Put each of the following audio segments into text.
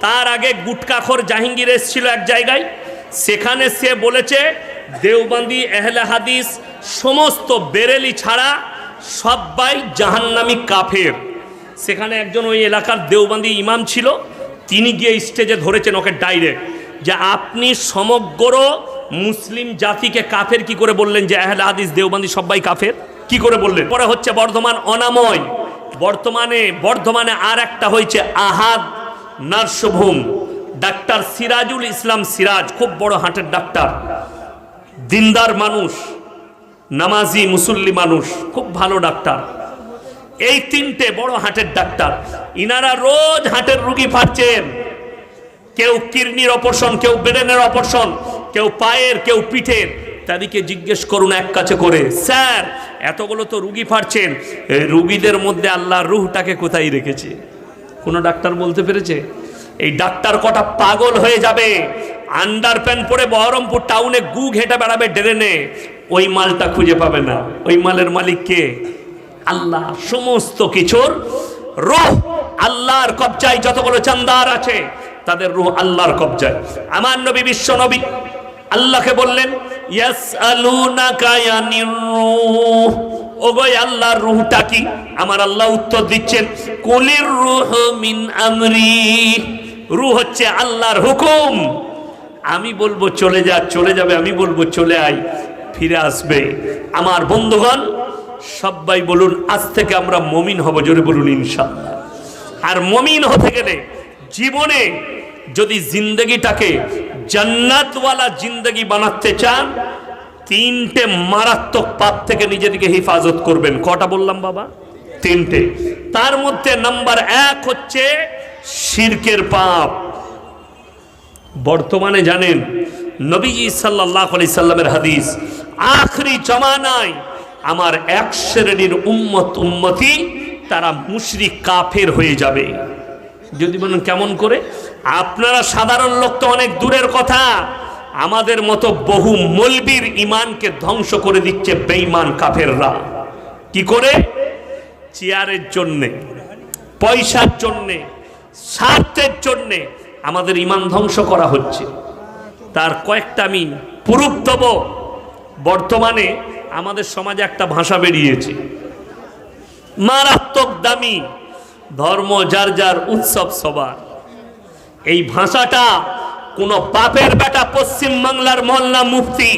তার আগে গুটকাখর জাহাঙ্গীর এসেছিল এক জায়গায়। সেখানে সে বলেছে, দেওবান্দি এহলে হাদিস, সমস্ত বেরেলি ছাড়া সবাই জাহান্নামি কাফের। সেখানে একজন ওই এলাকার দেওবন্দি ইমাম ছিল। তিনি গিয়ে স্টেজে ধরেছেন ওকে ডাইরেক্ট যে, আপনি সমগ্র মুসলিম জাতিকে কাফের কি করে বললেন যে, আহলে হাদিস, দেওবান্দি সবাই কাফের? কি করে বললেন? পরে হচ্ছে বর্ধমান অনাময়। বর্তমানে, বর্ধমানে আর একটা হয়েছে আহাদ। নার্সভূম, ডাক্তার সিরাজুল ইসলাম সিরাজ, খুব বড় হাটের ডাক্তার। দিনদার মানুষ, নামাজি মুসল্লি মানুষ, খুব ভালো ডাক্তার। এই তিনটে বড় হাটের ডাক্তার। ইনারা রোজ হাটের রুগী ফাটছেন। কেউ কিডনির অপারেশন, কেউ ব্রেনের অপারেশন, কেউ পায়ের, কেউ পিঠের। তাদেরকে জিজ্ঞেস করুন এক কাছে করে, স্যার, এতগুলো তো রুগী ফাটছেন। এই রুগীদের মধ্যে আল্লাহ রুহটাকে কোথায় রেখেছে? কোনো ডাক্তার বলতে পেরেছে? এই ডাক্তার কটা পাগল হয়ে যাবে। আন্ডার প্যান্ট পরে বহরমপুর টাউনে গু ঘেটে বেড়াবে ড্রেনে ওই মালটা খুঁজে পাবে না। ওই মালের মালিক কে? আল্লাহ। সমস্ত কিছুর রুহ আল্লাহর কবজায় যতগুলো চান্দার আছে, তাদের রুহ আল্লাহর কবজায়। আমার নবী বিশ্ব নবী আল্লাহকে বললেন, ইয়াসআলুনাকা ইয়ানির রূহ। ওগো আল্লাহর রুহটা কি? আমার আল্লাহ উত্তর দিচ্ছেন, কুলির রুহ মিন আমরি। রুহ হচ্ছে আল্লাহর হুকুম। আমি বলব, চলে যা, চলে যাবে। আমি বলব, চলে আয়, ফিরে আসবে। আমার বন্ধুগণ, সবাই বলুন, আজ থেকে আমরা মমিন হব। জোরে বলুন ইনশাল্লাহ আর মমিন হতে গেলে জীবনে যদি জিন্দগিটাকে জান্নাতওয়ালা জিন্দগি বানাতে চান তিনটে মারাত্মক পাপ থেকে নিজেদেরকে হেফাজত করবেন। কটা বললাম বাবা? তিনটে। তার মধ্যে নাম্বার এক হচ্ছে শিরকের পাপ। বর্তমানে জানেন, নবীজি সাল্লাহ আলি সাল্লামের হাদিস, আখরি জমানায় আমার এক শ্রেণির উম্মত উম্মতি, তারা মুশরিক কাফের হয়ে যাবে। যদি বলেন কেমন করে? আপনারা সাধারণ লোক তো অনেক দূরের কথা। আমাদের মতো বহু মলবির ইমানকে ধ্বংস করে দিচ্ছে বেঈমান কাফেররা। কি করে? চেয়ারের জন্যে, পয়সার জন্যে, স্বার্থের জন্যে আমাদের ইমান ধ্বংস করা হচ্ছে। তার কয়েকটা আমি প্রুফ দেব। বর্তমানে আমাদের সমাজে একটা ভাষা বেরিয়েছে। মারাত্মক দামি ধর্ম যার যার উৎসব সবার। এই ভাষাটা কোন বাপের বেটা পশ্চিম বাংলার মহল্লা মুফতি,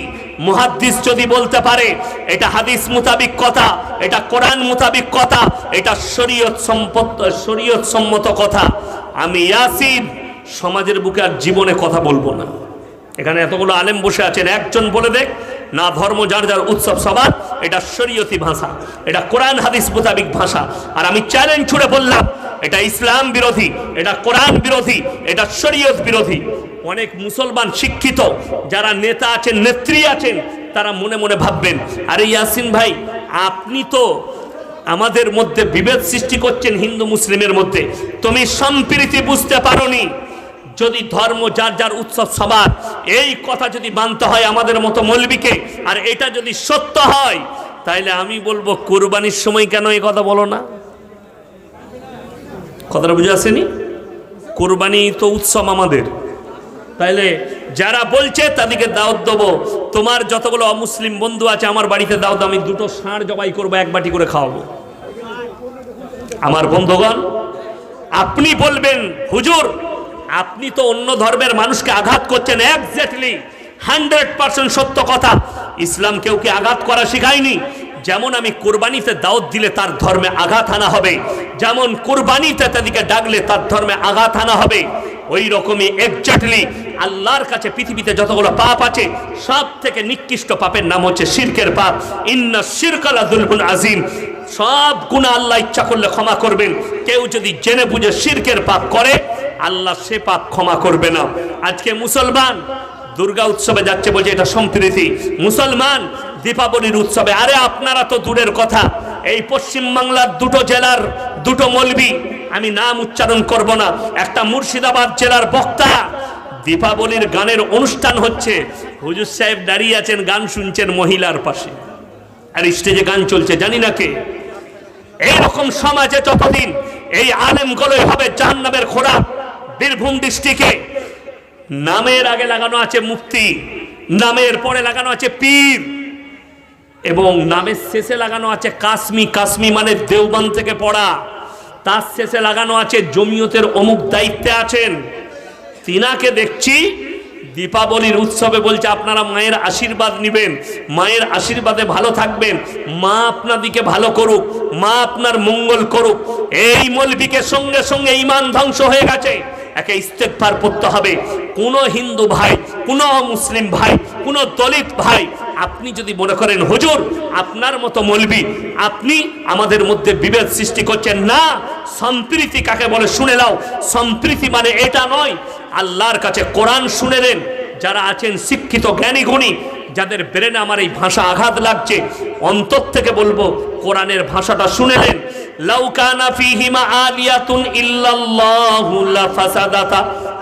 মুহাদ্দিস যদি বলতে পারে, এটা হাদিস মুতাবিক কথা, এটা কোরআন মুতাবিক কথা, এটা শরীয়ত সম্পত্ত শরীয়ত সম্মত কথা। আমি ইয়াসিন সমাজের বুকে আর জীবনে কথা বলব না। এখানে এতগুলো আলেম বসে আছেন, একজন বলে দেখ, না ধর্ম যার যার উৎসব সবার, এটা শরীয়তি ভাষা, এটা কোরআন হাদিস মোতাবিক ভাষা। আর আমি চ্যালেঞ্জ ছুড়ে বললাম, এটা ইসলাম বিরোধী, এটা কোরআন বিরোধী, এটা শরীয়ত বিরোধী। অনেক মুসলমান শিক্ষিত, যারা নেতা আছেন, নেত্রী আছেন, তারা মনে মনে ভাববেন, আরে ইয়াসিন ভাই, আপনি তো আমাদের মধ্যে বিভেদ সৃষ্টি করছেন হিন্দু মুসলিমের মধ্যে। তুমি সম্প্রীতি বুঝতে পারোনি। যদি ধর্ম, যার যার উৎসব, সবার, এই কথা যদি মানতে হয় আমাদের মতো মৌলবীকে, আর এটা যদি সত্য হয়, তাইলে আমি বলব, কোরবানির সময় কেন এই কথা বলো না? কথাটা বুঝে আসেনি? কোরবানি তো উৎসব আমাদের। তাইলে যারা বলছে তাদেরকে দাওয়াত দেবো। তোমার যতগুলো অমুসলিম বন্ধু আছে আমার বাড়িতে দাও, আমি দুটো ষাঁড় জবাই করব, এক বাটি করে খাওয়াবো। আমার বন্ধুগণ, আপনি বলবেন, হুজুর, আপনি তো অন্য ধর্মের মানুষকে আঘাত করছেন একজ্যাক্টলি হান্ড্রেড পার্সেন্ট সত্য কথা। ইসলাম কেউ কি আঘাত করা শেখায়নি? যেমন আমি কোরবানিতে দাওয়াত দিলে তার ধর্মে আঘাত আনা হবে, যেমন কোরবানিতে তাদেরকে ডাকলে তার ধর্মে আঘাত আনা হবে ওই রকমই একজাক্টলি আল্লাহর কাছে পৃথিবীতে যতগুলো পাপ আছে, সব থেকে নিকৃষ্ট পাপের নাম হচ্ছে শিরকের পাপ। ইন্না শিরকালা দুলবুল আজিম সব গুণা আল্লাহ ইচ্ছা করলে ক্ষমা করবেন। কেউ যদি জেনে বুঝে শিরকের পাপ করে, আল্লাহ সে পাপ ক্ষমা করবে না। আজকে মুসলমান দুর্গা উৎসবে যাচ্ছে বলছে এটা সম্প্রীতি। মুসলমান দীপাবলির উৎসবে। আরে আপনারা তো দূরের কথা। এই পশ্চিম বাংলার দুটো জেলার দুটো মলবি, আমি নাম উচ্চারণ করব না। একটা মুর্শিদাবাদ জেলার বক্তা। দীপাবলির গানের অনুষ্ঠান হচ্ছে। হুজুর সাহেব দাঁড়িয়ে আছেন, গান শুনছেন মহিলার পাশে। আর স্টেজে গান চলছে, জানি না কে। এইরকম সমাজে যতদিন এই আলেমগুলোই হবে, জাহান্নামের খোরাক বীরভূম ডিস্ট্রিক্টে, নামের আগে লাগানো আছে মুক্তি নামের পরে লাগানো আছে পীর। এবং নামের শেষে লাগানো আছে কাশ্মী কাশ্মী মানে দেওবান থেকে পড়া। তার শেষে লাগানো আছে জমিয়তের অমুক দায়িত্বে আছেন। তিনাকে দেখছি দীপাবলির উৎসবে বলছে, আপনারা মায়ের আশীর্বাদ নেবেন, মায়ের আশীর্বাদে ভালো থাকবেন। মা আপনাদিকে ভালো করুক, মা আপনার মঙ্গল করুক। এই মলবিকে সঙ্গে সঙ্গে ইমান ধ্বংস হয়ে গেছে। একে ইস্তেকবার পড়তে হবে। কোন হিন্দু ভাই, কোন মুসলিম ভাই, কোন দলিত ভাই আপনি যদি মনে করেন, হুজুর, আপনার মতো মলবি, আপনি আমাদের মধ্যে বিভেদ সৃষ্টি করছেন না। সম্প্রীতি কাকে বলে শুনে নাও। সম্প্রীতি মানে এটা নয়, আল্লাহর কাছে কোরআন শুনে নেন যারা আছেন শিক্ষিত, জ্ঞানী, গুণী যাদের ব্রেনে আমার এই ভাষা আঘাত লাগছে, অন্তর থেকে বলব, কোরআনের ভাষাটা শুনে নেন।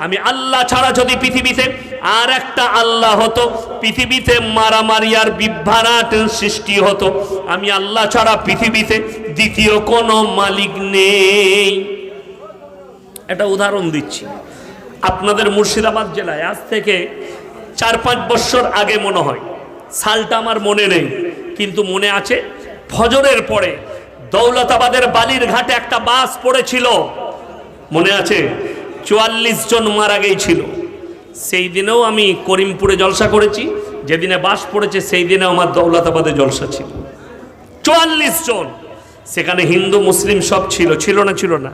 আমি আল্লাহ ছাড়া যদি পৃথিবীতে আর একটা আল্লাহ হতো, পৃথিবীতে মারামারি আর বিভ্রাট সৃষ্টি হতো। আমি আল্লাহ ছাড়া পৃথিবীতে দ্বিতীয় কোনো মালিক নেই। একটা উদাহরণ দিচ্ছি। আপনাদের মুর্শিদাবাদ জেলায় আজ থেকে চার পাঁচ বছর আগে মনে হয়। সালটা আমার মনে নেই, কিন্তু মনে আছে ফজরের পরে দৌলতাবাদের বালির ঘাটে একটা বাস পড়েছিল। মনে আছে? চুয়াল্লিশ জন মারা গিয়েছিল। সেই দিনেও আমি করিমপুরে জলসা করেছি। যেদিনে বাস পড়েছে সেই দিনে আমার দৌলতাবাদে জলসা ছিল। চুয়াল্লিশ জন। সেখানে হিন্দু, মুসলিম সব ছিল। ছিল না ছিল না।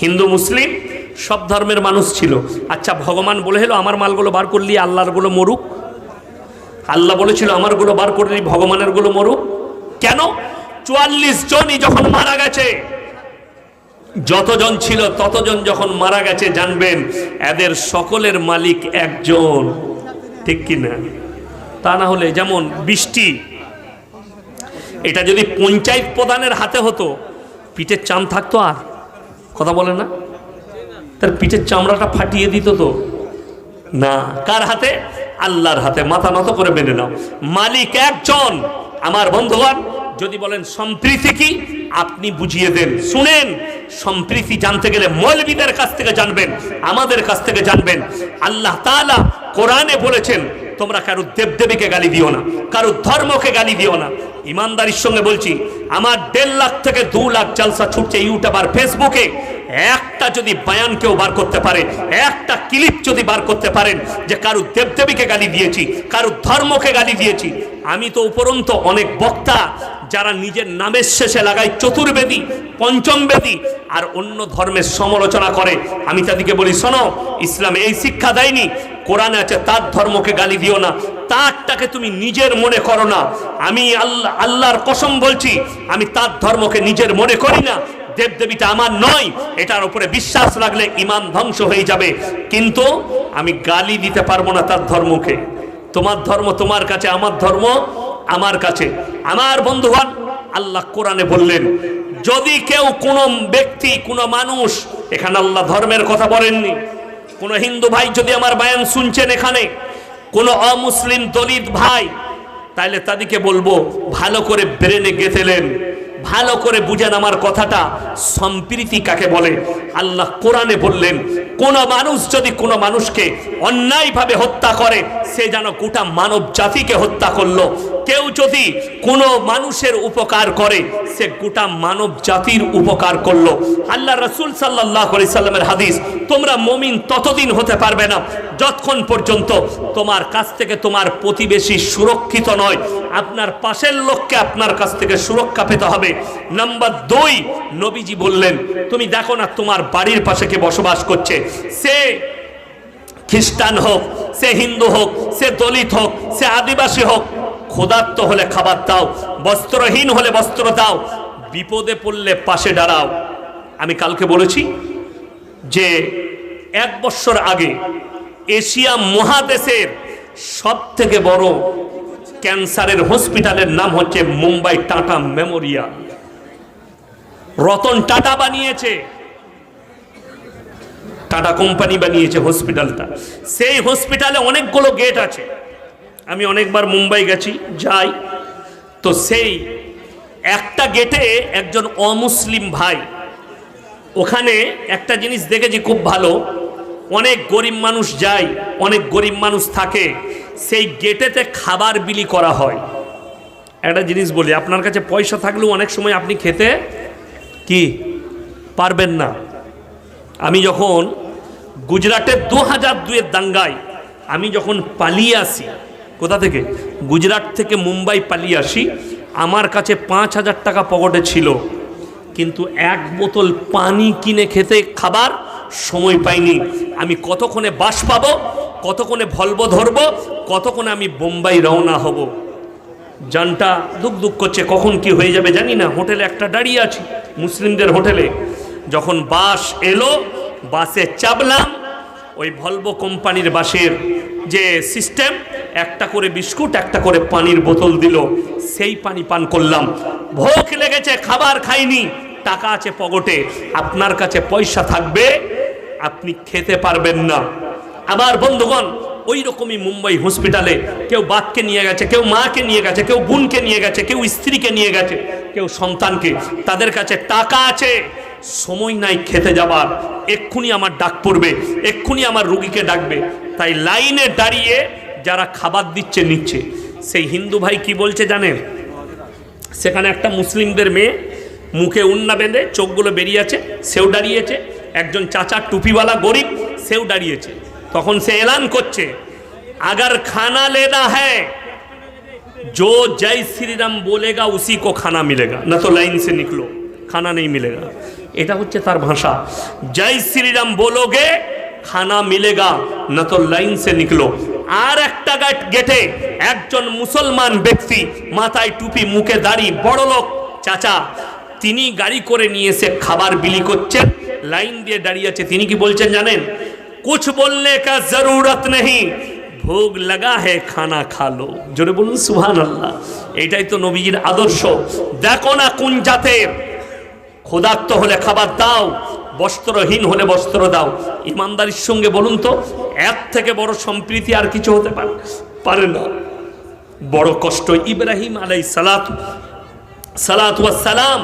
হিন্দু, মুসলিম সব ধর্মের মানুষ ছিল। আচ্ছা ভগবান বলে হলো, আমার মালগুলো বার করলি আল্লাহরগুলো মরুক। আল্লাহ বলেছিল আমারগুলো বার করলি, ভগবানেরগুলো মরুক। কেন? চুয়াল্লিশ জনই যখন মারা গেছে, যতজন ছিল, ততজন যখন মারা গেছে, জানবেন, এদের সকলের মালিক একজন। ঠিক কি না? তা না হলে যেমন বৃষ্টি, এটা যদি পঞ্চায়েত প্রধানের হাতে হতো, পিঠের চাম থাকতো আর? কথা বলে না? তার পিঠের চামড়াটা ফাটিয়ে দিত তো। না, কার হাতে? আল্লাহর হাতে। মাথা নত করে মেনে নাও। মালিক একজন। আমার বন্ধুগণ, যদি বলেন সম্প্রীতি কি, আপনি বুঝিয়ে দেন। শুনেন, সম্প্রীতি জানতে গেলে মৌলবীদের কাছ থেকে জানবেন, আমাদের কাছ থেকে জানবেন। আল্লাহ তাআলা কোরআনে বলেছেন, তোমরা কারও দেবদেবীকে গালি দিও না, কারও ধর্মকে গালি দিও না। ইমানদারির সঙ্গে বলছি, আমার দেড় লাখ থেকে দু লাখ জালসা ছুটছে ইউটিউব আর ফেসবুকে। একটা যদি বায়ান কেউ বার করতে পারে, একটা ক্লিপ যদি বার করতে পারেন যে কারও দেবদেবীকে গালি দিয়েছি কারও ধর্মকে গালি দিয়েছি, আমি তো উপরন্ত অনেক বক্তা যারা নিজের নামের শেষে লাগায় চতুর্বেদী পঞ্চম বেদী আর অন্য ধর্মের সমালোচনা করে। আমি তাদেরকে বলি, শোনো, ইসলাম এই শিক্ষা দেয়নি, কোরআনে আছে তার ধর্মকে গালি দিও না, তারটাকে তুমি নিজের মনে করো না। আমি আল্লাহ, আল্লাহর কসম বলছি, আমি তার ধর্মকে নিজের মনে করি না দেবদেবীটা আমার নয়, এটার উপরে বিশ্বাস রাখলে ইমান ধ্বংস হয়ে যাবে। কিন্তু আমি গালি দিতে পারব না তার ধর্মকে। তোমার ধর্ম তোমার কাছে, আমার ধর্ম আমার কাছে। আমার বন্ধুগণ, আল্লাহ কোরআনে বললেন, যদি কেউ কোনো ব্যক্তি, কোনো মানুষ, এখানে আল্লাহ ধর্মের কথা বলেননি। কোনো হিন্দু ভাই যদি আমার বায়ান শুনছেন এখানে, কোনো অমুসলিম দলিত ভাই, তাইলে তাদেরকে বলব, ভালো করে ব্রেনে গেঁথেলেন ভালো করে বুঝেন আমার কথাটা সম্প্রীতি কাকে বলে? আল্লাহ কোরআনে বললেন, কোন মানুষ যদি কোনো মানুষকে অন্যায়ভাবে হত্যা করে, সে যেন গোটা মানব জাতিকে হত্যা করল। কেউ যদি কোনো মানুষের উপকার করে, সে গোটা মানব জাতির উপকার করল। আল্লাহ রসুল সাল্লাহ সাল্লামের হাদিস, তোমরা মমিন ততদিন হতে পারবে না, যতক্ষণ পর্যন্ত তোমার কাছ থেকে তোমার প্রতিবেশী সুরক্ষিত নয়, আপনার পাশের লোককে আপনার কাছ থেকে সুরক্ষা পেতে হবে। নাম্বার দুই, নবীজি বললেন, তুমি দেখো না তোমার বাড়ির পাশে কে বসবাস করছে? সে খ্রিস্টান হোক, সে হিন্দু হোক, সে দলিত হোক, সে আদিবাসী হোক, ক্ষুধার্ত হলে খাবার দাও, বস্ত্রহীন হলে বস্ত্র দাও, বিপদে পড়লে পাশে দাঁড়াও। আমি কালকে বলেছি যে এক বছর আগে এশিয়া মহাদেশের সব থেকে বড় ক্যান্সারের হসপিটালের নাম হচ্ছে মুম্বাই টাটা মেমোরিয়াল। রতন টাটা বানিয়েছে। টাটা কোম্পানি বানিয়েছে হসপিটালটা। সেই হসপিটালে অনেকগুলো গেট আছে। আমি অনেকবার মুম্বাই গেছি, যাই। তো সেই একটা গেটে একজন অমুসলিম ভাই, ওখানে একটা জিনিস দেখেছি খুব ভালো। অনেক গরিব মানুষ যায়, অনেক গরিব মানুষ থাকে। সেই গেটেতে খাবার বিলি করা হয়। একটা জিনিস বলি, আপনার কাছে পয়সা থাকলেও অনেক সময় আপনি খেতে কি পারবেন না। আমি যখন গুজরাটের দু হাজার দুয়ের দাঙ্গায় আমি যখন পালিয়ে আসি, কোথা থেকে? গুজরাট থেকে মুম্বাই পালিয়ে আসি, আমার কাছে পাঁচ হাজার টাকা পকেটে ছিল। কিন্তু এক বোতল পানি কিনে খেতে খাবার সময় পাইনি। আমি কতক্ষণে বাস পাবো, কতক্ষণে ভলবো ধরবো, কতক্ষণে আমি বোম্বাই রওনা হব? জানটা দুঃখ দুঃখ করছে, কখন কি হয়ে যাবে জানি না। হোটেলে একটা দাঁড়িয়ে আছি, মুসলিমদের হোটেলে। যখন বাস এলো, বাসে চাপলাম, ওই ভলভো কোম্পানির বাসের যে সিস্টেম, একটা করে বিস্কুট, একটা করে পানির বোতল দিল। সেই পানি পান করলাম। ভোক লেগেছে, খাবার খাইনি, টাকা আছে পকেটে, আপনার কাছে পয়সা থাকবে, আপনি খেতে পারবেন না। আবার বন্ধুগণ ওই রকমই মুম্বাই হসপিটালে কেউ বাপকে নিয়ে গেছে, কেউ মাকে নিয়ে গেছে, কেউ বোনকে নিয়ে গেছে, কেউ স্ত্রীকে নিয়ে গেছে, কেউ সন্তানকে। তাদের কাছে টাকা আছে। সময় নাই খেতে যাবার এক্ষুনি আমার ডাক পড়বে এক্ষুনি আমার রুগীকে ডাকবে তাই লাইনে দাঁড়িয়ে যারা খাবার দিচ্ছে নিচ্ছে সেই হিন্দু ভাই কি বলছে জানেন সেখানে একটা মুসলিমদের মেয়ে মুখে উন্না বেঁধে চোখগুলো বেরিয়ে আছে সেও দাঁড়িয়েছে একজন চাচার টুপিওয়ালা গরিব সেও দাঁড়িয়েছে তখন সে এলান করছে আগার খানা লেনা হ্যাঁ जो जय श्री राम बोलेगा उसी को खाना मिलेगा न तो लाइन से निकलो खाना नहीं मिलेगा এটা হচ্ছে তার ভাষা। জয় শ্রীরাম বলোগে খানা মিলেগা না তো লাইন সে নিকলো। আর একটা গেট গেটে একজন মুসলমান ব্যক্তি মাথায় টুপি, মুখে দাড়ি, বড় লোক, চাচা, তিনি গাড়ি করে নিয়ে এসে খাবার বিলি করছেন, লাইন দিয়ে দাঁড়িয়ে আছে। তিনি কি বলছেন জানেন? কুছ বললে কা জরুরত নেই ভোগ লাগা হে, খানা খালো জোরে বলুন সুহান আল্লাহ এটাই তো নবীজির আদর্শ। দেখো না কোন জাতের ক্ষুধার্ত হলে খাবার দাও, বস্ত্রহীন হলে বস্ত্র দাও। ইমানদারির সঙ্গে বলুন তো, এর থেকে বড় সম্প্রীতি আর কিছু হতে পারে পারে না। বড় কষ্ট। ইব্রাহিম আলাই সালাত সালাত সালাম,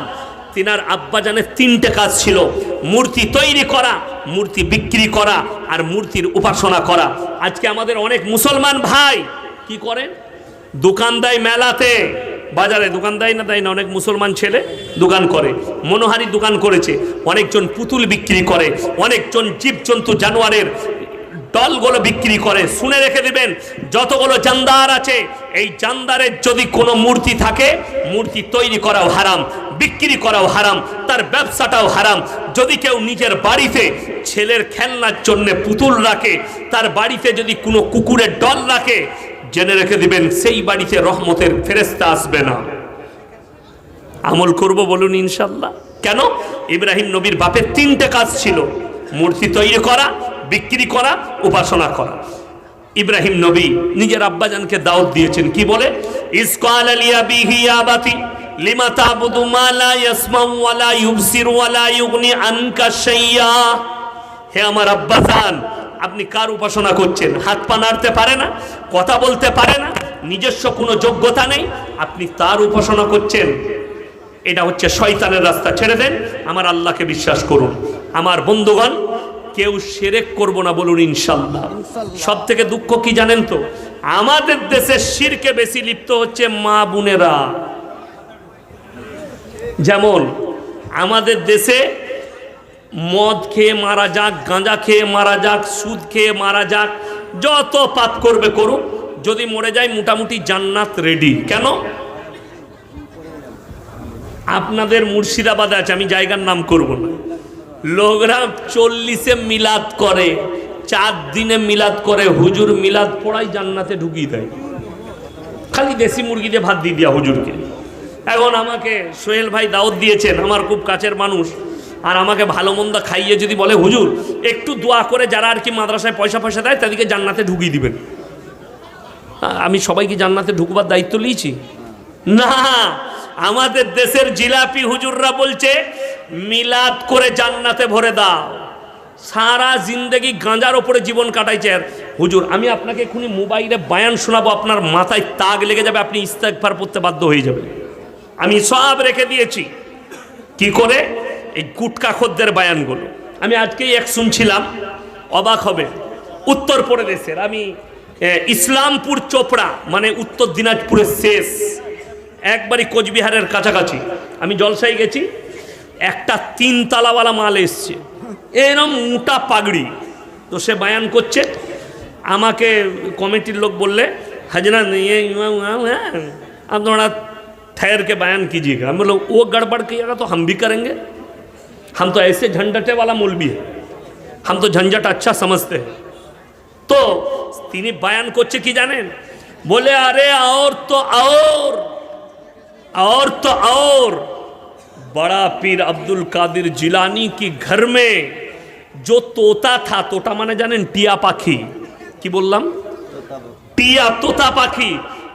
তিনার আব্বাজানের তিনটে কাজ ছিল। মূর্তি তৈরি করা, মূর্তি বিক্রি করা আর মূর্তির উপাসনা করা। আজকে আমাদের অনেক মুসলমান ভাই কি করেন? দোকান দেয় মেলাতে। বাজারে দোকান দেয় না দেয় না, অনেক মুসলমান ছেলে দোকান করে, মনোহারি দোকান করেছে, অনেকজন পুতুল বিক্রি করে, অনেকজন জীবজন্তু জানোয়ারের দলগুলো বিক্রি করে। শুনে রেখে দিবেন, যতগুলো জানদার আছে, এই জানদারের যদি কোনো মূর্তি থাকে, মূর্তি তৈরি করাও হারাম, বিক্রি করাও হারাম, তার ব্যবসাটাও হারাম। যদি কেউ নিজের বাড়িতে ছেলের খেলনার জন্য পুতুল রাখে, তার বাড়িতে যদি কোনো কুকুরের ডল রাখে জেনে রেখে দিবেন, সেই বাড়িতে রহমতের ফেরেস্তা আসবে না। আমল করব বলুন ইনশাল্লাহ কেন? ইব্রাহিম নবীর বাপের তিনটে কাজ ছিল। মূর্তি তৈরি করা, বিক্রি করা, উপাসনা করা। ইব্রাহিম নবী নিজের আব্বাজানকে দাওয়াত দিয়েছেন, কি বলে? ইসকাল আলিয়া হে আমার আব্বাজান আপনি কার উপাসনা করছেন? হাত পা নাড়তে পারে না কথা বলতে পারে না নিজস্ব কোনো যোগ্যতা নেই আপনি তার উপাসনা করছেন। এটা হচ্ছে শয়তানের রাস্তা। ছেড়ে দেন আমার আল্লাহকে বিশ্বাস করুন। আমার বন্ধুগণ কেউ সেরেক করব না বলুন ইনশাল্লাহ। সব থেকে দুঃখ কি জানেন তো? আমাদের দেশে শিরকে বেশি লিপ্ত হচ্ছে মা বোনেরা। যেমন আমাদের দেশে মদ খেয়ে মারা যাক, গাঁজা খেয়ে মারা যাক, সুদ খেয়ে মারা যাক, যত পাপ করবে করুক, যদি মরে যায় মোটামুটি জান্নাত রেডি কেন? আপনাদের মুর্শিদাবাদে আছে, আমি জায়গার নাম করব না। লোকরা চল্লিশে মিলাদ করে, চার দিনে মিলাদ করে, হুজুর মিলাদ পড়াই জান্নাতে ঢুকিয়ে দেয়। খালি দেশি মুরগি দিয়ে ভাত দিয়ে দিয়া হুজুরকে। এখন আমাকে সোহেল ভাই দাওয়াত দিয়েছেন, আমার খুব কাছের মানুষ। আর আমাকে ভালো মন্দ খাইয়ে যদি বলে, হুজুর, একটু দোয়া করে যারা আর কি মাদ্রাসায় পয়সা পয়সা দেয়, তাদেরকে জান্নাতে ঢুকিয়ে দিবেন। আমি সবাইকে জান্নাতে ঢুকবার দায়িত্ব নিয়েছি। না, আমাদের দেশের জিলাপি হুজুররা বলছে, মিলাদ করে জান্নাতে ভরে দাও। সারা জিন্দগি গাঁজার ওপরে জীবন কাটাইছে। হুজুর, আমি আপনাকে এক্ষুনি মোবাইলে বায়ান শোনাবো, আপনার মাথায় তাগ লেগে যাবে, আপনি ইস্তেকফার পড়তে বাধ্য হয়ে যাবেন। আমি সব রেখে দিয়েছি। কি করে? এই গুটকা খদ্দের বায়ানগুলো আমি আজকেই এক শুনছিলাম অবাক হবে উত্তর প্রদেশের আমি এ, ইসলামপুর চোপড়া মানে উত্তর দিনাজপুরের শেষ একবারই কোচবিহারের কাছাকাছি আমি জলসাই গেছি একটা তিন তালাওয়ালা মাল এসছে এরম মোটা পাগড়ি তো সে বায়ান করছে আমাকে কমিটির লোক বললে হাজরা ये इमाम उमाम है आप थोड़ा ठहर के बयान कीजिएगा हम लोग वो गड़बड़ किएगा तो हम भी करेंगे हम तो ऐसे झंझटे वाला मौलवी है हम तो झंझट अच्छा समझते हैं তো তিনি বয়ান করছে কি জানেন বলে আরে और तो और और तो और बड़ा पीर अब्दुल कादिर जिलानी की घर में जो तोता था तोता माने জানেন টিয়া পাখি কি বললাম টিয়া তোতা পাখি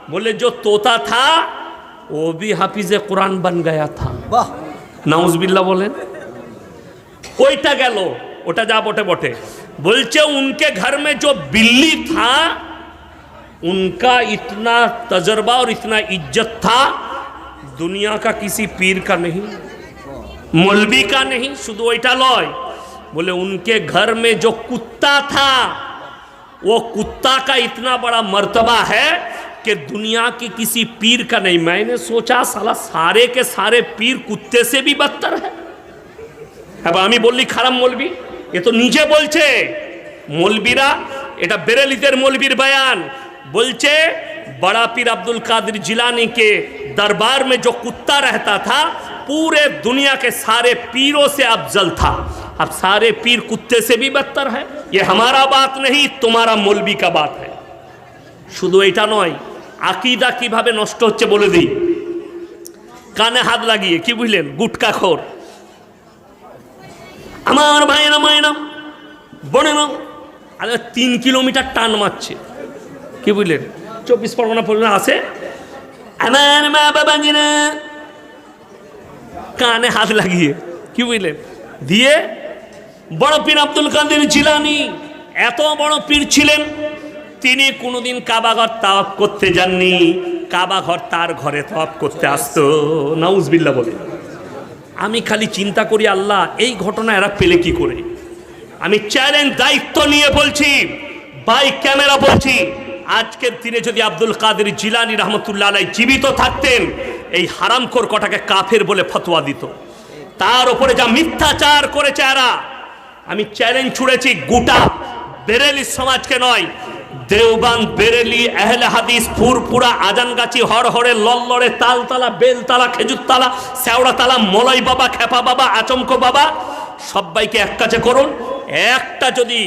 बोले जो तोता था वो भी हाफिज कुरान बन गया था বাহ नाउजबिल्ला बोलें ওইটা গেল ওটা যা বটে বটে বলছে उनके घर में जो बिल्ली था उनका इतना तजर्बा और इतना इज्जत था दुनिया का किसी पीर का नहीं मौलवी का नहीं शुद्ध ওইটা লয় बोले उनके घर में जो कुत्ता था वो कुत्ता का इतना बड़ा मर्तबा है कि दुनिया की किसी पीर का नहीं मैंने सोचा साला सारे के सारे पीर कुत्ते से भी बदतर है এবার আমি বললি খারাপ মলবি এ তো নিজে বলছে মলবিরা এটা বেরেলিদের মলবির বয়ান বলছে बड़ा पीर अब्दुल कादिर जिलानी के दरबार में जो कुत्ता रहता था पूरे दुनिया के सारे पीरों से अफजल था अब सारे पीर कुत्ते से भी बदतर है ये हमारा बात नहीं तुम्हारा मौलवी का बात है শুধু এটা নয় আকিদা কিভাবে নষ্ট হচ্ছে বলে দিই কানে হাত লাগিয়ে কি বুঝলেন গুটকাখোর আমার ভাইয়েরা মায়েরা, বোনেরা, আরে তিন কিলোমিটার টান মারছে। কি বুঝলেন? চব্বিশ পরগনা পর্যন্ত আসে আমার মা বাবা কানে হাত লাগিয়ে, কি বুঝলেন? দিয়ে বড় পীর আব্দুল কাদের জিলানি, এত বড় পীর ছিলেন, তিনি কোনোদিন কাবাঘর তাওয়াপ করতে যাননি। কাবাঘর তার ঘরে তাওয়াপ করতে আসতো। নাউজবিল্লা বলে। আমি খালি চিন্তা করি, আল্লাহ, এই ঘটনা এরা পেলে কি করে? আমি চ্যালেঞ্জ দায়িত্ব নিয়ে বলছি বাইক ক্যামেরা বলছি, আজকের দিনে যদি আব্দুল কাদের জিলানি রহমতুল্লাহ আলাই জীবিত থাকতেন, এই হারামখোর কটাকে কাফের বলে ফতোয়া দিত। তার উপরে যা মিথ্যাচার করেছে এরা, আমি চ্যালেঞ্জ ছুড়েছি, গোটা বেরেলি সমাজকে নয় দেওবান, বেরেলি, আহলে হাদিস ফুরপুরা আজানগাছি হরহরে লল্লরে তালতলা, বেলতলা, খেজুরতলা, শ্যাওড়াতলা মলাই বাবা, খেপা বাবা, আচমকো বাবা, সবাইকে এক কাছে করুন। একটা যদি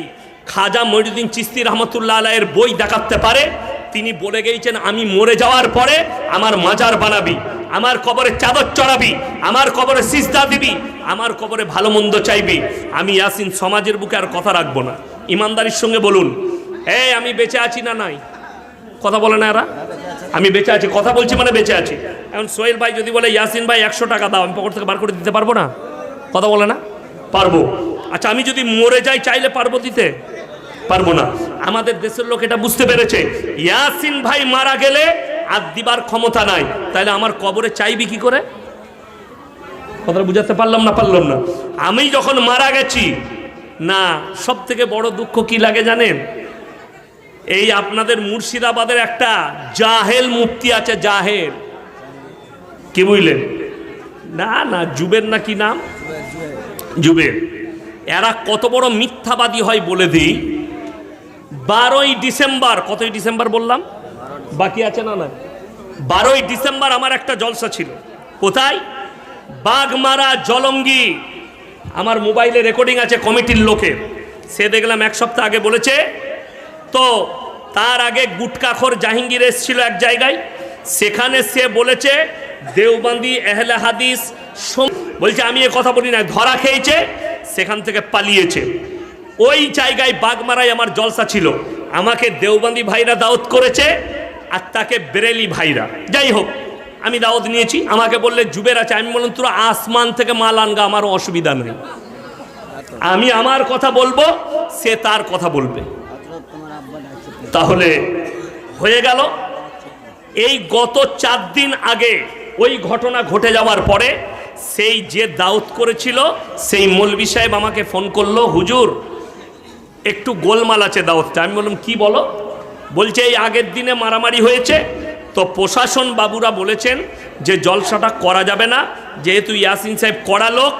খাজা মহিউদ্দিন চিস্তি রহমতুল্লাহ আলাইয়ের বই দেখাতে পারে, তিনি বলে গিয়েছেন আমি মরে যাওয়ার পরে আমার মাজার বানাবি, আমার কবরে চাদর চড়াবি, আমার কবরে সিজদা দিবি, আমার কবরে ভালো মন্দ চাইবি। আমি ইয়াসিন সমাজের বুকে আর কথা রাখব না। ইমানদারির সঙ্গে বলুন এই, আমি বেঁচে আছি না নাই? কথা বলে না এরা? আমি বেঁচে আছি, কথা বলছি মানে বেঁচে আছি। এখন সোহেল ভাই যদি বলে, ইয়াসিন ভাই, একশো টাকা দাও, আমি পকেট থেকে বার করে দিতে পারব না? কথা বলে না? পারব। আচ্ছা আমি যদি মরে যাই, চাইলে পারব দিতে? পারব না। আমাদের দেশের লোক এটা বুঝতে পেরেছে। ইয়াসিন ভাই মারা গেলে আর দিবার ক্ষমতা নাই। তাহলে আমার কবরে চাইবি কি করে? কথাটা বুঝাতে পারলাম না পারলাম না। আমি যখন মারা গেছি, না সব থেকে বড় দুঃখ কি লাগে জানেন? এই আপনাদের মুর্শিদাবাদের একটা জাহেল মুক্তি আছে, জাহেল। কি বুঝলেন? না না, জুবের না কি নাম? জুবের। এরা কত বড় মিথ্যাবাদী হয় বলে দিই। বারোই ডিসেম্বর, কতই ডিসেম্বর বললাম? বাকি আছে না না? বারোই ডিসেম্বর আমার একটা জলসা ছিল। কোথায়? বাগমারা জলঙ্গি। আমার মোবাইলে রেকর্ডিং আছে কমিটির লোকের। সে দেখলাম এক সপ্তাহ আগে বলেছে, তো তার আগে গুটকাখর জাহাঙ্গীর এসেছিল এক জায়গায়। সেখানে সে বলেছে, দেওবান্দি এহলে হাদিস বলছে, আমি এ কথা বলি না ধরা খেয়েছে, সেখান থেকে পালিয়েছে। ওই জায়গায় বাগমারায় আমার জলসা ছিল। আমাকে দেওবান্দি ভাইরা দাওয়াত করেছে আর তাকে বেরেলি ভাইরা। যাই হোক, আমি দাওয়াত নিয়েছি। আমাকে বললে, জুবের আছে। আমি বললাম, তোরা আসমান থেকে মাল আনগা, আমারও অসুবিধা নেই। আমি আমার কথা বলব, সে তার কথা বলবে। তাহলে হয়ে গেল। এই গত চার দিন আগে ওই ঘটনা ঘটে যাওয়ার পরে সেই যে দাউদ করেছিল, সেই মৌলবি সাহেব আমাকে ফোন করল, হুজুর, একটু গোলমাল আছে দাওয়াতটা আমি বললাম, কি বলো? বলছে, এই আগের দিনে মারামারি হয়েছে, তো প্রশাসন বাবুরা বলেছেন যে জলসাটা করা যাবে না, যেহেতু ইয়াসিন সাহেব কড়া লোক,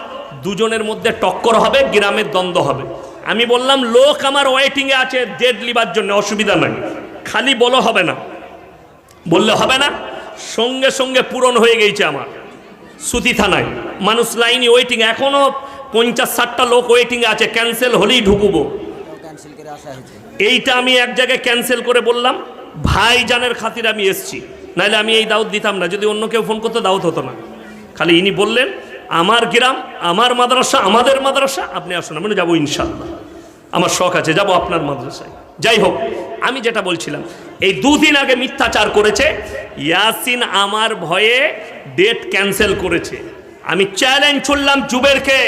দুজনের মধ্যে টক্কর হবে, গ্রামের দ্বন্দ্ব হবে। আমি বললাম, লোক আমার ওয়েটিংয়ে আছে ডেড লিবার জন্য, অসুবিধা নাই। খালি বলো হবে না। বললে হবে না, সঙ্গে সঙ্গে পূরণ হয়ে গেছে আমার। সুতি থানায়। মানুষ লাইনে ওয়েটিং এখনও পঞ্চাশ ষাটটা লোক ওয়েটিংয়ে আছে ক্যান্সেল হলেই ঢুকুবো। এইটা আমি এক জায়গায় ক্যান্সেল করে বললাম, ভাইজানের খাতির আমি এসছি। নাহলে আমি এই দাওয়াত দিতাম না, যদি অন্য কেউ ফোন করতো, দাওয়াত হতো না। খালি ইনি বললেন আমার গ্রাম, আমার মাদ্রাসা, আমাদের মাদ্রাসা, আপনি আসুন আমি যাব ইনশাল্লাহ আমার শখ আছে, যাব আপনার মাদ্রাসায়। যাই হোক, আমি যেটা বলছিলাম, এই দুদিন আগে মিথ্যাচার করেছে, ইয়াসিন আমার ভয়ে ডেট ক্যান্সেল করেছে। আমি চ্যালেঞ্জ ছুড়লাম জুবেরকে,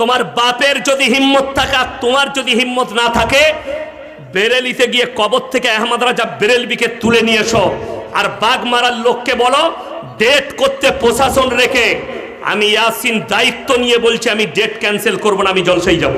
তোমার বাপের যদি হিম্মত থাকে, তোমার যদি হিম্মত না থাকে, বেরেলিতে গিয়ে কবর থেকে আহমদ রাজা বেরেলবিকে তুলে নিয়ে এসো। আর বাঘ মারার লোককে বলো, ডেট করতে প্রশাসন রেখে আমি ইয়াসিন দায়িত্ব নিয়ে বলছি, আমি ডেট ক্যান্সেল করব না, আমি জলসাই যাব।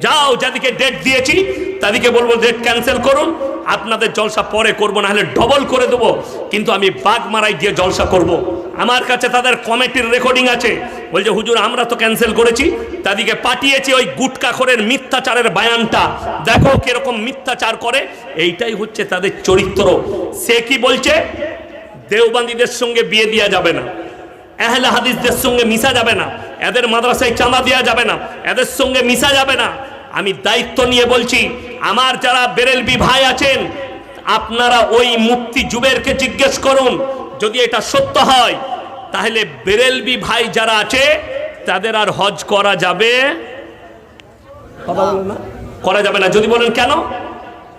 যাও, যাদিকে ডেট দিয়েছি তাদেরকে বলব ডেট ক্যান্সেল করুন। আপনাদের জলসা পরে করব না হলে ডবল করে দেবো। কিন্তু আমি বাঘ মারাই দিয়ে জলসা করব। আমার কাছে তাদের কমিটির রেকর্ডিং আছে। বলছে, হুজুর, আমরা তো ক্যান্সেল করেছি। তাদেরকে পাঠিয়েছি ওই গুটকাখরের মিথ্যাচারের বায়ানটা। দেখো কীরকম মিথ্যাচার করে। এইটাই হচ্ছে তাদের চরিত্র। সে কি বলছে? দেওবান্দীদের সঙ্গে বিয়ে দেওয়া যাবে না। আহলে হাদিসদের সঙ্গে মিশা যাবে না। এদের মাদ্রাসায় চাঁদা দেওয়া যাবে না। এদের সঙ্গে মিশা যাবে না। আমি দায়িত্ব নিয়ে বলছি আমার যারা বেরেলবি ভাই আছেন আপনারা ওই মুক্তি জুবেরকে জিজ্ঞেস করুন যদি এটা সত্য হয় তাহলে বেরেলবি ভাই যারা আছে তাদের আর হজ করা যাবে করা যাবে না। যদি বলেন কেন?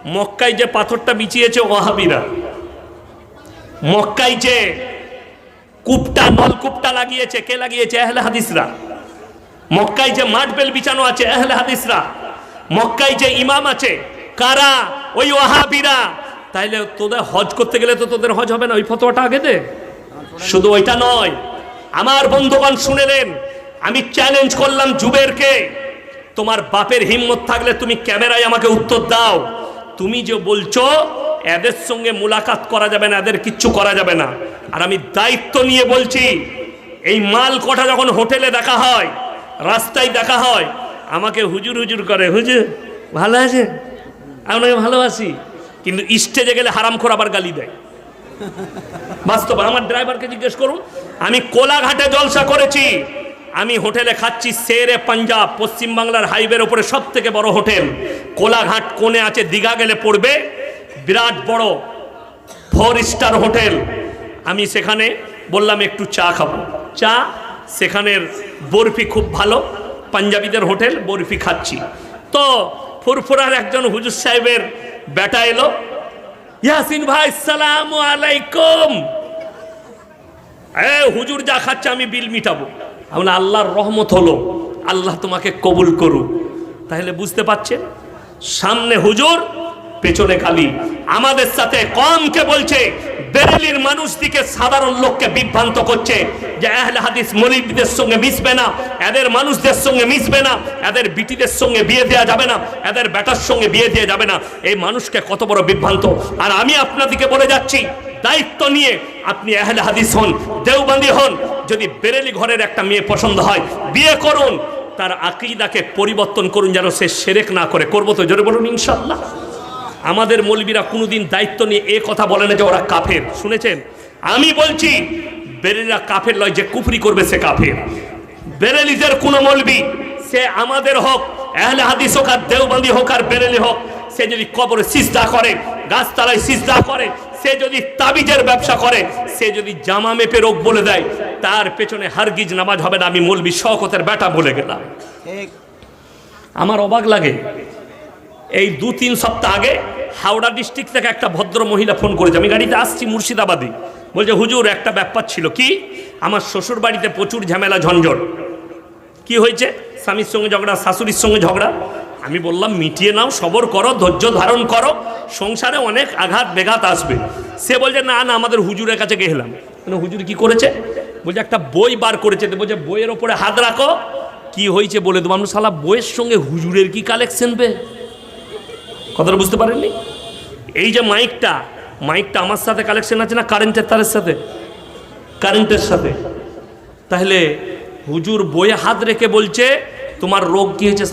মক্কায় যে পাথরটা বিছিয়েছে ওয়াহাবিরা। মক্কায় যে কূপটা নলকূপটা লাগিয়েছে, কে লাগিয়েছে? এহলে হাদিসরা। মক্কায় যে মাঠবেল বিছানো আছে এহলে হাদিসরা। মক্কায় যে ইমাম আছে, কারা? ওই ওয়াহাবিরা। তাইলে তোদের হজ করতে গেলে তো তোদের হজ হবে না, ওই ফতোয়াটা আগে দে। শুধু ওইটা নয়, আমার বন্ধুগণ শুনে নেন আমি চ্যালেঞ্জ করলাম জুবেরকে, তোমার বাপের হিম্মত থাকলে তুমি ক্যামেরায় আমাকে উত্তর দাও। তুমি যে বলছো এদের সঙ্গে মুলাকাত করা যাবে না, এদের কিচ্ছু করা যাবে না। আর আমি দায়িত্ব নিয়ে বলছি, এই মাল কটা যখন হোটেলে দেখা হয়, রাস্তায় দেখা হয়, আমাকে হুজুর হুজুর করে, হুজুর, ভালো আছে আপনাকে ভালোবাসি, কিন্তু স্টেজে গেলে হারাম খোর আবার গালি দেয়। বাস্তব, আমার ড্রাইভারকে জিজ্ঞেস করুন, আমি কোলাঘাটে জলসা করেছি, আমি হোটেলে খাচ্ছি সেরে পাঞ্জাব, পশ্চিমবাংলার হাইওয়ের ওপরে সব থেকে বড় হোটেল। কোলাঘাট কোণে আছে, দীঘা গেলে পড়বে বিরাট বড় ফোর স্টার হোটেল আমি সেখানে বললাম, একটু চা খাব। চা সেখানের বরফি খুব ভালো, পাঞ্জাবিদের হোটেল, বরফি খাচ্ছি। তো ফুরফুরার একজন হুজুর সাহেবের বেটা এলো, ইয়াসিন ভাই সালাম আলাইকুম। এ, হুজুর যা খাচ্ছে আমি বিল মিটাবো। আমরা আল্লাহর রহমত হলো, আল্লাহ তোমাকে কবুল করুক। তাহলে বুঝতে পারছেন? সামনে হুজুর পেছনে খালি। আমাদের সাথে কমকে বলছে, বেরেলির মানুষ দিকে সাধারণ লোককে বিভ্রান্ত করছে যে আহলে হাদিস মলিবদের সঙ্গে মিশবে না, এদের মানুষদের সঙ্গে মিশবে না, এদের বিটিদের সঙ্গে বিয়ে দেওয়া যাবে না, এদের বেটার সঙ্গে বিয়ে দেওয়া যাবে না। এই মানুষকে কত বড় বিভ্রান্ত। আর আমি আপনাদিকে বলে যাচ্ছি, দায়িত্ব নিয়ে আপনি আহলে হাদিস হন, দেওবন্দি হন। যদি বেরেলি ঘরের একটা মেয়ে পছন্দ হয়, বিয়ে করুন। তার আকিদাকে পরিবর্তন করুন যেন সে সেরেক না করে। করব তো জোরে বলুন ইনশাল্লাহ আমাদের মৌলবীরা কোনোদিন দায়িত্ব নিয়ে এ কথা বলে না যে ওরা কাফের। শুনেছেন? আমি বলছি বেরেলিরা কাফের লয় যে কুফরি করবে সে কাফের। বেরেলিদের কোনো মৌলবি সে আমাদের হোক আহলে হাদিস হোক আর দেওবন্দি হোক আর বেরেলি হোক সে যদি কবরে সিজদা করে গাছতলায় সিজদা করে সে যদি তাবিজের ব্যবসা করে সে যদি জামা মেপে রোগ বলে দেয় তার পেছনে হারগিজ নামাজ হবে না আমি মৌলবি শকতের বেটা বলে গেলাম। আমার অবাক লাগে এই দু তিন সপ্তাহ আগে হাওড়া ডিস্ট্রিক্ট থেকে একটা ভদ্র মহিলা ফোন করেছে। আমি গাড়িতে আসছি মুর্শিদাবাদে। বলছে, হুজুর, একটা ব্যাপার ছিল কি? আমার শ্বশুর বাড়িতে প্রচুর ঝামেলা, ঝঞ্ঝট। কি হয়েছে? স্বামীর সঙ্গে ঝগড়া, শাশুড়ির সঙ্গে ঝগড়া? আমি বললাম, মিটিয়ে নাও, সবর করো, ধৈর্য ধারণ করো। সংসারে অনেক আঘাত বেঘাত আসবে। সে বলছে, না না, আমাদের হুজুরের কাছে গেলাম মানে হুজুর কি করেছে? বলছে, একটা বই বার করেছে। বলছে, বইয়ের ওপরে হাত রাখো। কি হয়েছে বলে দেবো? আমরা সালা বইয়ের সঙ্গে হুজুরের কি কালেকশন বে? কথাটা বুঝতে পারেননি? এই যে মাইকটা মাইকটা আমার সাথে কালেকশন আছে না কারেন্টের তারের সাথে? কারেন্টের সাথে। তাহলে হুজুর বইয়ে হাত রেখে বলছে, তোমার রোগ কি হয়েছে